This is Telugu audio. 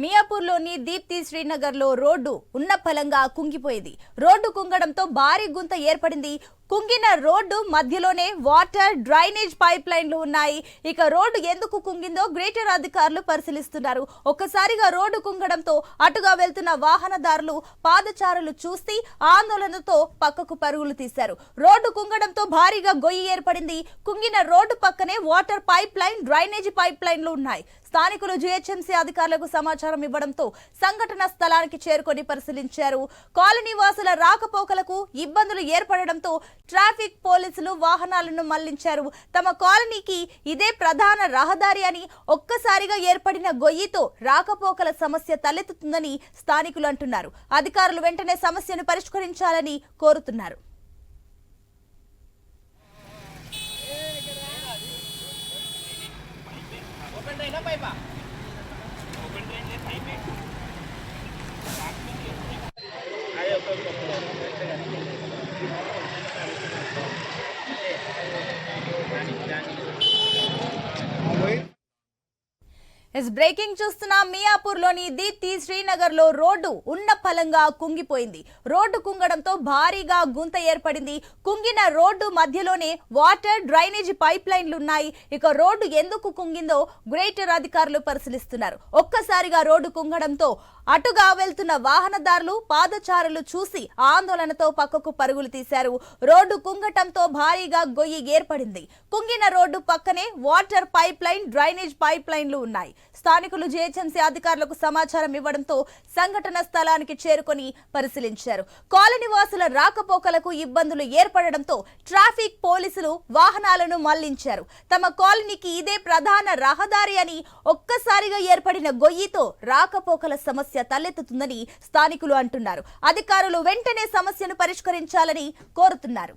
మియాపూర్లోని దీప్తి శ్రీనగర్లో రోడ్డు ఉన్న ఫలంగా కుంగిపోయింది. రోడ్డు కుంగడంతో భారీ గుంత ఏర్పడింది. కుంగిన రోడ్డు మధ్యలోనే వాటర్ డ్రైనేజ్ పైప్ లైన్లు ఉన్నాయి. ఇక రోడ్డు ఎందుకు కుంగిందో గ్రేటర్ అధికారులు పరిశీలిస్తున్నారు. ఒక్కసారిగా రోడ్డు కుంగడంతో అటుగా వెళ్తున్న వాహనదారులు పాదచారులు చూసి ఆందోళనతో పక్కకు పరుగులు తీశారు. రోడ్డు కుంగడంతో భారీగా గొయ్యి ఏర్పడింది. కుంగిన రోడ్డు పక్కనే water pipe line drainage pipe లైన్లు ఉన్నాయి. స్థానికులు జీహెచ్ఎంసీ అధికారులకు సమాచారం ఇవ్వడంతో సంఘటన స్థలానికి చేరుకొని పరిశీలించారు. కాలనీ వాసుల రాకపోకలకు ఇబ్బందులు ఏర్పడడంతో ట్రాఫిక్ పోలీసులు వాహనాలను మళ్ళించారు. తమ కాలనీకి ఇదే ప్రధాన రహదారి అని ఒక్కసారిగా ఏర్పడిన గొయ్యితో రాకపోకల సమస్య తలెత్తుతుందని స్థానికులు అంటున్నారు. అధికారులు వెంటనే సమస్యను పరిష్కరించాలని కోరుతున్నారు. Amen. ఎస్ బ్రేకింగ్ చూస్తున్న మియాపూర్లోని దీప్తి శ్రీనగర్లో రోడ్డు ఉన్న ఫలంగా కుంగిపోయింది. రోడ్డు కుంగడంతో భారీగా గుంత ఏర్పడింది. కుంగిన రోడ్డు మధ్యలోనే వాటర్ డ్రైనేజీ పైప్ లైన్లు ఉన్నాయి. ఇక రోడ్డు ఎందుకు కుంగిందో గ్రేటర్ అధికారులు పరిశీలిస్తున్నారు. ఒక్కసారిగా రోడ్డు కుంగడంతో అటుగా వెళ్తున్న వాహనదారులు పాదచారులు చూసి ఆందోళనతో పక్కకు పరుగులు తీశారు. రోడ్డు కుంగటంతో భారీగా గొయ్యి ఏర్పడింది. కుంగిన రోడ్డు పక్కనే water pipe line drainage pipe లైన్లు ఉన్నాయి. స్థానికులు జీహెచ్ఎంసీ అధికారులకు సమాచారం ఇవ్వడంతో సంఘటన స్థలానికి చేరుకొని పరిశీలించారు. కాలనీవాసుల రాకపోకలకు ఇబ్బందులు ఏర్పడడంతో ట్రాఫిక్ పోలీసులు వాహనాలను మళ్ళించారు. తమ కాలనీకి ఇదే ప్రధాన రహదారి అని ఒక్కసారిగా ఏర్పడిన గొయ్యితో రాకపోకల సమస్య తలెత్తుతుందని స్థానికులు అంటున్నారు. అధికారులు వెంటనే సమస్యను పరిష్కరించాలని కోరుతున్నారు.